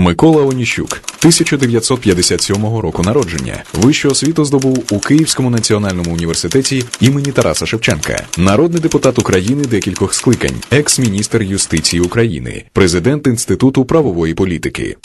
Микола Оніщук, 1957 року народження. Вищу освіту здобув у Київському національному університеті імені Тараса Шевченка, народний депутат України декількох скликань, екс-міністр юстиції України, президент Інституту правової політики.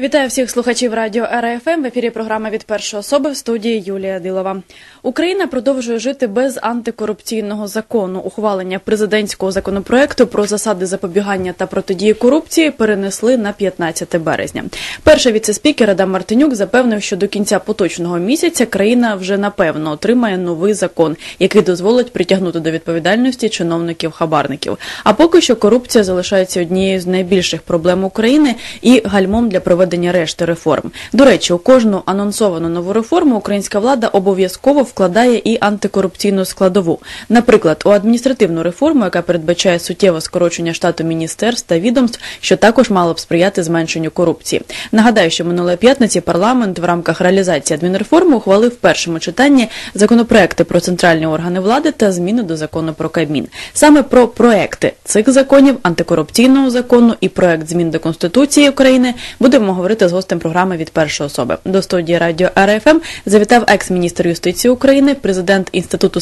Вітаю всіх слухачів радіо РФМ. В ефірі програма від першої особи в студії Юлія Дилова. Україна продовжує жити без антикорупційного закону. Ухвалення президентського законопроекту про засади запобігання та протидії корупції перенесли на 15 березня. Перший віцеспікер Адам Мартинюк запевнив, що до кінця поточного місяця країна вже напевно отримає новий закон, який дозволить притягнути до відповідальності чиновників-хабарників. А поки що корупція залишається однією з найбільших проблем України і гальмом для проведення проведення решти реформ. До речі, у кожну анонсовану нову реформу українська влада обов'язково вкладає і антикорупційну складову. Наприклад, у адміністративну реформу, яка передбачає суттєве скорочення штату міністерств та відомств, що також мало б сприяти зменшенню корупції. Нагадаю, що минулої п'ятниці парламент в рамках реалізації адмінреформи ухвалив в першому читанні законопроекти про центральні органи влади та зміни до закону про Кабмін. Саме про проекти цих законів, антикорупційного закону і проект змін до конституції України будемо говорити з гостем програми від першої особи. До студії радіо РФМ завітав екс-міністр юстиції України, президент інституту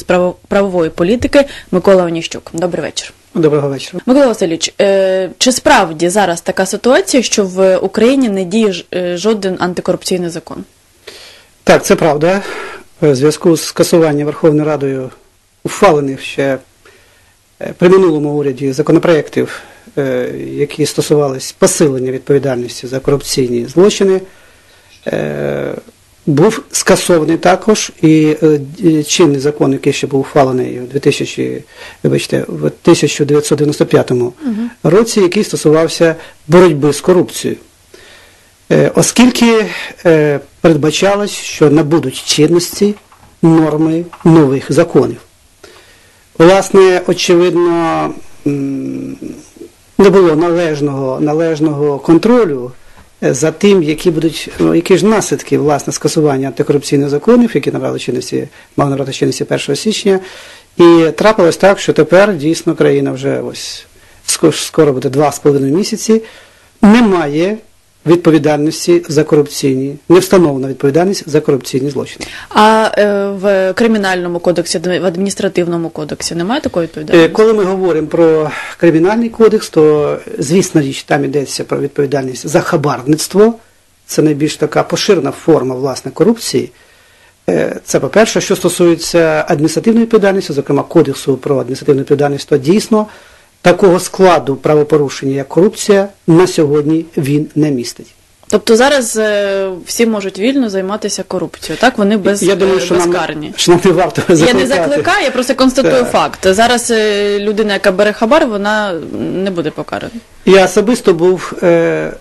правової політики Микола Оніщук. Добрий вечір. Доброго вечора, Микола Васильович. Е, чи справді зараз така ситуація, що в Україні не діє е, жоден антикорупційний закон? Так, це правда. В зв'язку з скасуванням Верховною Радою ухвалених ще е, при минулому уряді законопроєктів які стосувалися посилення відповідальності за корупційні злочини, е, був скасований також і е, чинний закон, який ще був ухвалений у 2000, вибачте, в 1995 угу. році, який стосувався боротьби з корупцією. Оскільки передбачалось, що набудуть чинності норми нових законів. Власне, очевидно, не було належного належного контролю е, за тим, які будуть ну, які ж наслідки власне скасування антикорупційних законів, які набрали чинності, мав набрати чинності 1 січня. І трапилось так, що тепер дійсно країна вже ось скоро буде два з половиною місяці, не має відповідальності за корупційні, не встановлена відповідальність за корупційні злочини. А е, в кримінальному кодексі, в адміністративному кодексі немає такої відповідальності? Е, коли ми говоримо про кримінальний кодекс, то звісно річ там йдеться про відповідальність за хабарництво. Це найбільш така поширена форма власне корупції. Е, це по-перше, що стосується адміністративної відповідальності, зокрема кодексу про адміністративну відповідальність, то дійсно такого складу правопорушення, як корупція, на сьогодні він не містить. Тобто зараз е, всі можуть вільно займатися корупцією, так? Вони без, я думаю, що безкарні. Нам, що нам не варто закликати. Я не закликаю, я просто констатую так. факт. Зараз е, людина, яка бере хабар, вона не буде покарана. Я особисто був е,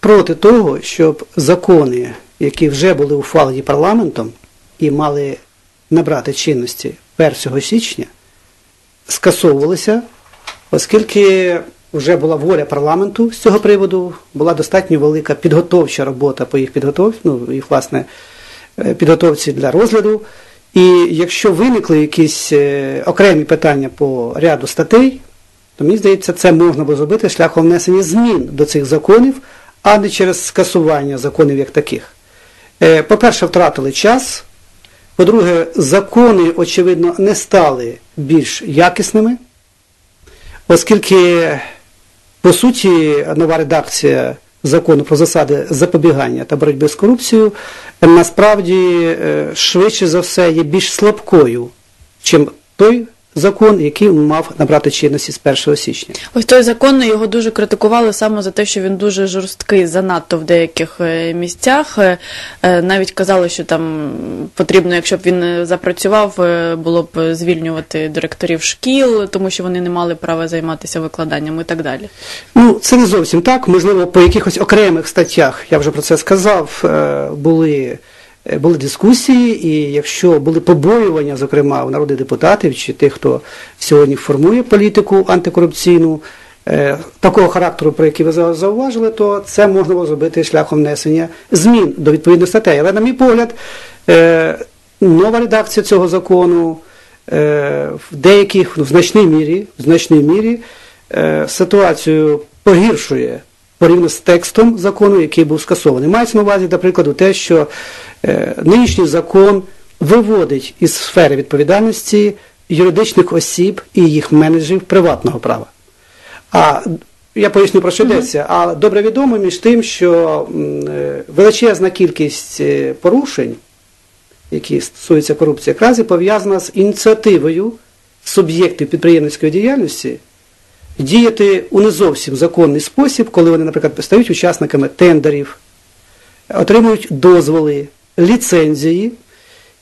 проти того, щоб закони, які вже були ухвалені парламентом і мали набрати чинності 1 січня, скасовувалися оскільки вже була воля парламенту з цього приводу, була достатньо велика підготовча робота по їх підготовці, ну, їх власне е, підготовці для розгляду. І якщо виникли якісь е, окремі питання по ряду статей, то мені здається, це можна було зробити шляхом внесення змін до цих законів, а не через скасування законів як таких. Е, по-перше, втратили час. По-друге, закони, очевидно, не стали більш якісними оскільки, по суті, нова редакція закону про засади запобігання та боротьби з корупцією насправді е, швидше за все є більш слабкою, чим той закон, який мав набрати чинності з 1 січня. Ось той закон його дуже критикували саме за те, що він дуже жорсткий, занадто в деяких е, місцях. Е, е, навіть казали, що там потрібно, якщо б він запрацював, було б звільнювати директорів шкіл, тому що вони не мали права займатися викладанням і так далі. Ну це не зовсім так. Можливо, по якихось окремих статтях я вже про це сказав. Були. Е, були дискусії, і якщо були побоювання, зокрема у народних депутатів чи тих, хто сьогодні формує політику антикорупційну, е, такого характеру, про який ви зауважили, то це можна було зробити шляхом внесення змін до відповідних статей. Але, на мій погляд, е, нова редакція цього закону в деяких, ну, в значній мірі, в значній мірі ситуацію погіршує порівняно з текстом закону, який був скасований. Мається на увазі, до прикладу, те, що е, нинішній закон виводить із сфери відповідальності юридичних осіб і їх менеджерів приватного права. А я поясню про що йдеться. А добре відомо між тим, що е, величезна кількість е, порушень, які стосуються корупції, якраз і пов'язана з ініціативою суб'єктів підприємницької діяльності діяти у не зовсім законний спосіб, коли вони, наприклад, стають учасниками тендерів, отримують дозволи, ліцензії.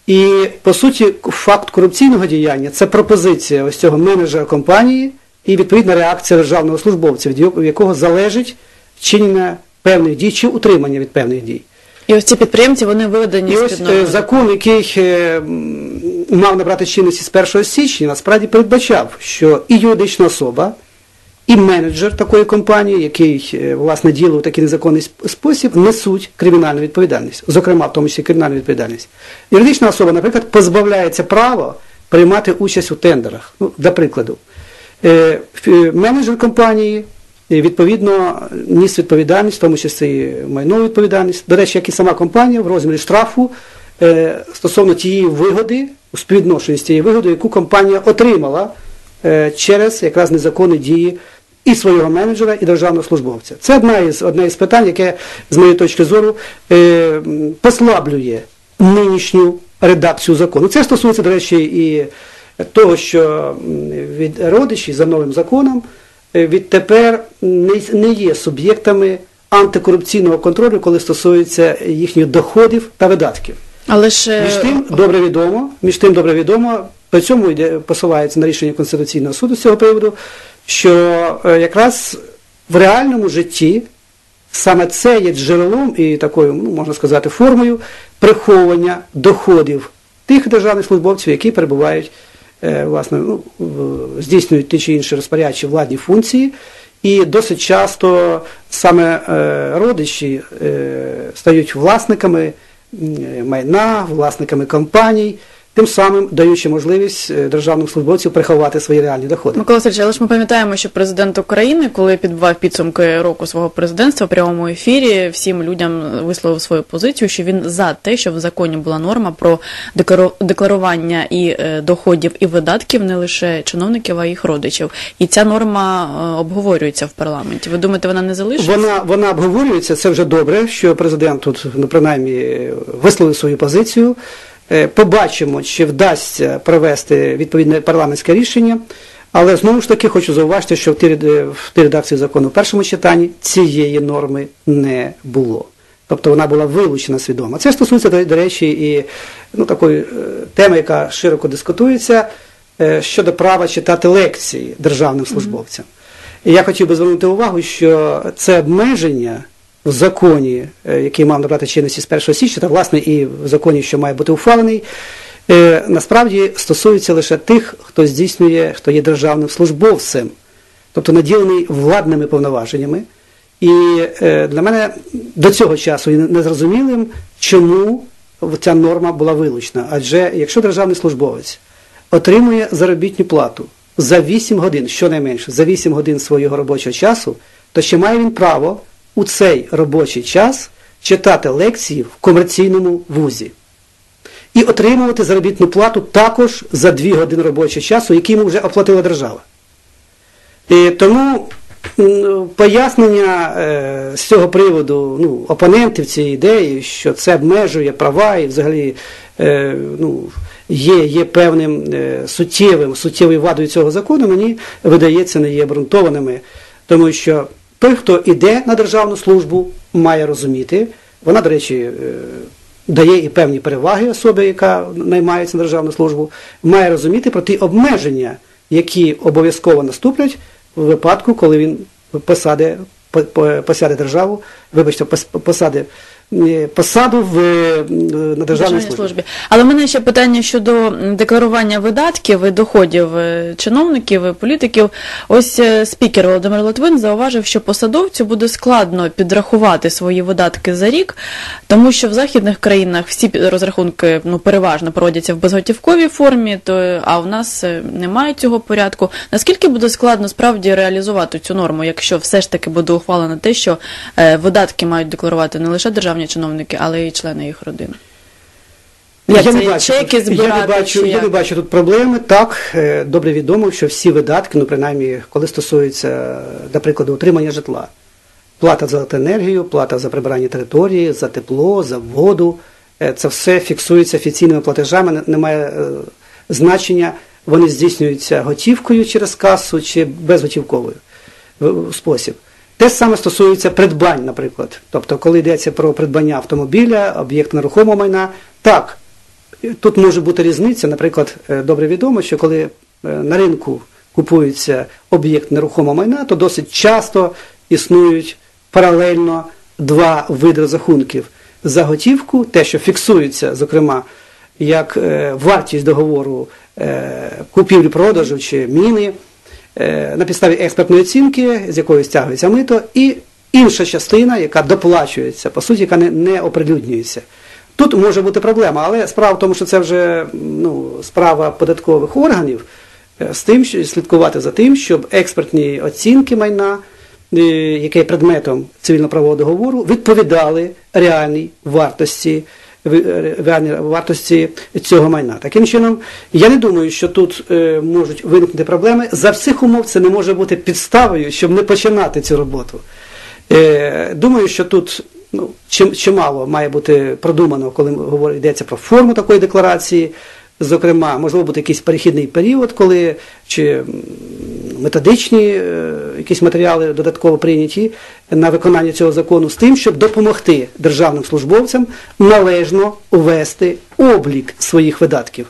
І, по суті, факт корупційного діяння це пропозиція ось цього менеджера компанії і відповідна реакція державного службовця, від якого залежить чинення певних дій чи утримання від певних дій. І ось ці підприємці вони виведені І ось під е, закон, який е, мав набрати чинності з 1 січня, насправді передбачав, що і юридична особа, і менеджер такої компанії, який е, власне діяв у такий незаконний спосіб, несуть кримінальну відповідальність, зокрема, в тому числі кримінальну відповідальність. Юридична особа, наприклад, позбавляється права приймати участь у тендерах. Ну, для прикладу, Е, е, менеджер компанії відповідно ніс відповідальність, в тому числі майнову відповідальність. До речі, як і сама компанія в розмірі штрафу стосовно тієї вигоди, у співвідношенні з тією вигодою, яку компанія отримала через якраз незаконні дії і свого менеджера, і державного службовця. Це одна із, одне із питань, яке, з моєї точки зору, е, послаблює нинішню редакцію закону. Це стосується, до речі, і того, що від родичі за новим законом е, відтепер не, не є суб'єктами антикорупційного контролю, коли стосується їхніх доходів та видатків. Але ж е, Між тим добре відомо, між тим добре відомо, при цьому посилається на рішення Конституційного суду з цього приводу, що е, якраз в реальному житті саме це є джерелом і такою, ну, можна сказати, формою приховування доходів тих державних службовців, які перебувають, е, власне, ну, здійснюють ті чи інші розпорядчі владні функції. І досить часто саме е, родичі стають власниками майна, власниками компаній, тим самим даючи можливість е, державним службовцям приховати свої реальні доходи. Микола Васильович, але ж ми пам'ятаємо, що президент України, коли підбивав підсумки року свого президентства в прямому ефірі, всім людям висловив свою позицію, що він за те, щоб в законі була норма про декларування і е, доходів і видатків не лише чиновників, а їх родичів. І ця норма е, обговорюється в парламенті. Ви думаєте, вона не залишиться? Вона, вона обговорюється, це вже добре, що президент тут, ну, принаймні, висловив свою позицію. Е, Побачимо, чи вдасться провести відповідне парламентське рішення. Але знову ж таки хочу зауважити, що в тій, в тій редакції закону в першому читанні цієї норми не було. Тобто вона була вилучена свідомо. Це стосується, до, речі, і ну, такої е, теми, яка широко дискутується е, щодо права читати лекції державним службовцям. І я хотів би звернути увагу, що це обмеження в законі, е, який мав набрати чинності з 1 січня, та власне і в законі, що має бути ухвалений, е, насправді стосується лише тих, хто здійснює, хто є державним службовцем, тобто наділений владними повноваженнями. І е, для мене до цього часу є незрозумілим, чому ця норма була вилучена. Адже якщо державний службовець отримує заробітну плату за 8 годин, щонайменше, за 8 годин свого робочого часу, то ще має він право у цей робочий час читати лекції в комерційному вузі. І отримувати заробітну плату також за 2 години робочого часу, які йому вже оплатила держава. І тому пояснення е, з цього приводу ну, опонентів цієї ідеї, що це обмежує права і взагалі е, ну, є, є певним е, суттєвим, суттєвою вадою цього закону, мені видається, не є обґрунтованими, тому що той, хто йде на державну службу, має розуміти, вона, до речі, е, дає і певні переваги особі, яка наймається на державну службу, має розуміти про ті обмеження, які обов'язково наступлять в випадку, коли він посаде, по- по- посяде державу, вибачте, пос- посаде посаду в, е, на державній службі. Але в мене ще питання щодо декларування видатків і доходів е, чиновників і політиків. Ось е, спікер Володимир Литвин зауважив, що посадовцю буде складно підрахувати свої видатки за рік, тому що в західних країнах всі розрахунки ну переважно проводяться в безготівковій формі, то а в нас е, немає цього порядку. Наскільки буде складно справді реалізувати цю норму, якщо все ж таки буде ухвалено те, що е, видатки мають декларувати не лише державні чиновники, але й члени їх родин? Як я, це, не бачу, чеки тут- я, не бачу, я не бачу тут проблеми. Так, е, добре відомо, що всі видатки, ну принаймні, коли стосується, до прикладу, утримання житла, плата за електроенергію, плата за прибирання території, за тепло, за воду, е, це все фіксується офіційними платежами, не- немає е, значення, вони здійснюються готівкою через касу чи безготівковою спосіб. Те саме стосується придбань, наприклад. Тобто, коли йдеться про придбання автомобіля, об'єкт нерухомого майна, так, Тут може бути різниця. Наприклад, е, добре відомо, що коли е, на ринку купується об'єкт нерухомого майна, то досить часто існують паралельно два види розрахунків за готівку, те, що фіксується, зокрема, як е, вартість договору купівлі-продажу чи міни на підставі експертної оцінки, з якої стягується мито, і інша частина, яка доплачується, по суті, яка не, не оприлюднюється. Тут може бути проблема, але справа в тому, що це вже ну, справа податкових органів е, з тим, що слідкувати за тим, щоб експертні оцінки майна, е, яке є предметом цивільно-правового договору, відповідали реальній вартості. Е, реальній вартості цього майна. Таким чином, я не думаю, що тут е, можуть виникнути проблеми. За всіх умов це не може бути підставою, щоб не починати цю роботу. Е, думаю, що тут ну, чимало має бути продумано, коли йдеться про форму такої декларації. Зокрема, можливо бути якийсь перехідний період, коли чи методичні е, якісь матеріали додатково прийняті на виконання цього закону з тим, щоб допомогти державним службовцям належно ввести облік своїх видатків.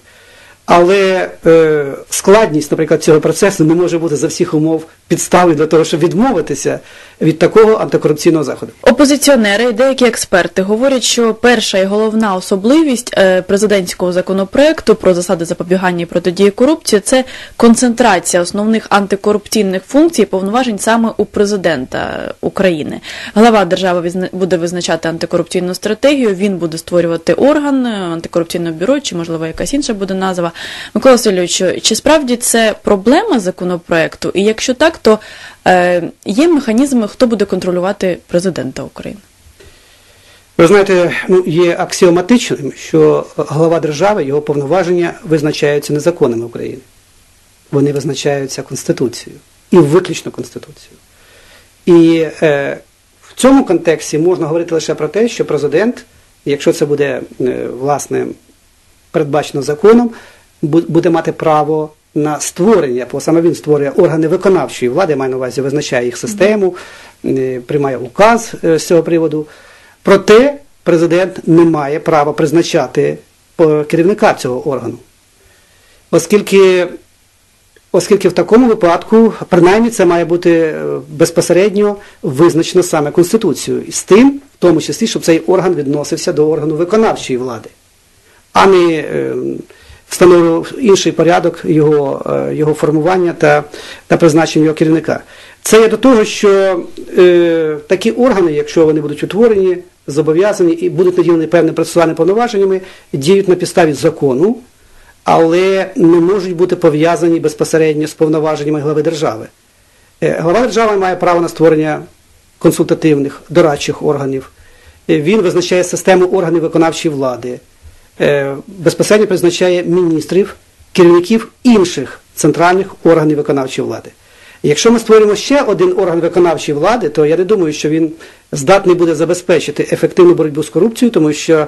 Але е, складність, наприклад, цього процесу не може бути за всіх умов підставою для того, щоб відмовитися від такого антикорупційного заходу. Опозиціонери і деякі експерти говорять, що перша і головна особливість е, президентського законопроекту про засади запобігання і протидії корупції це концентрація основних антикорупційних функцій і повноважень саме у президента України. Глава держави буде визначати антикорупційну стратегію. Він буде створювати орган е, антикорупційного бюро, чи можливо якась інша буде назва. Микола Васильович, чи справді це проблема законопроекту? І якщо так, то е, є механізми, хто буде контролювати президента України? Ви знаєте, ну, є аксіоматичним, що глава держави, його повноваження визначаються не законами України. Вони визначаються Конституцією. І виключно Конституцією. І е, в цьому контексті можна говорити лише про те, що президент, якщо це буде е, власне передбачено законом, буде мати право на створення, бо саме він створює органи виконавчої влади, маю на увазі, визначає їх систему, е, приймає указ е, з цього приводу. Проте президент не має права призначати е, керівника цього органу. Оскільки, оскільки в такому випадку, принаймні, це має бути безпосередньо визначено саме Конституцією, і з тим, в тому числі, щоб цей орган відносився до органу виконавчої влади, а не встановив інший порядок його, е, його формування та, та призначення його керівника. Це є до того, що е, такі органи, якщо вони будуть утворені, зобов'язані і будуть наділені певними процесуальними повноваженнями, діють на підставі закону, але не можуть бути пов'язані безпосередньо з повноваженнями глави держави. Е, Глава держави має право на створення консультативних дорадчих органів. Е, Він визначає систему органів виконавчої влади, безпосередньо призначає міністрів, керівників інших центральних органів виконавчої влади. Якщо ми створимо ще один орган виконавчої влади, то я не думаю, що він здатний буде забезпечити ефективну боротьбу з корупцією, тому що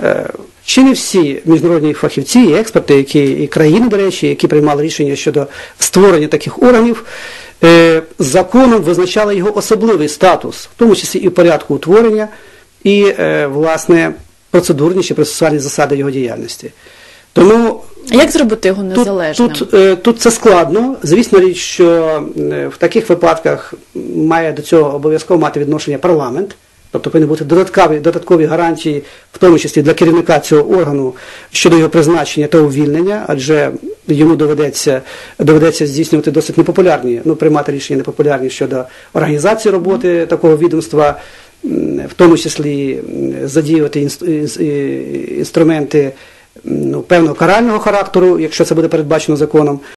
е, чи не всі міжнародні фахівці і експерти, які і країни, до речі, які приймали рішення щодо створення таких органів, е, законом визначали його особливий статус, в тому числі і порядку утворення, і, е, власне, процедурні чи процесуальні засади його діяльності. Тому А Як зробити його Тут, незалежним? тут, е, тут це складно. Звісно річ, що е, в таких випадках має до цього обов'язково мати відношення парламент, Тобто повинні бути додаткові, додаткові гарантії, в тому числі для керівника цього органу щодо його призначення та увільнення, адже йому доведеться, доведеться здійснювати досить непопулярні, ну, приймати рішення непопулярні щодо організації роботи такого відомства, в тому числі задіювати інструменти ну, певного карального характеру, якщо це буде передбачено законом.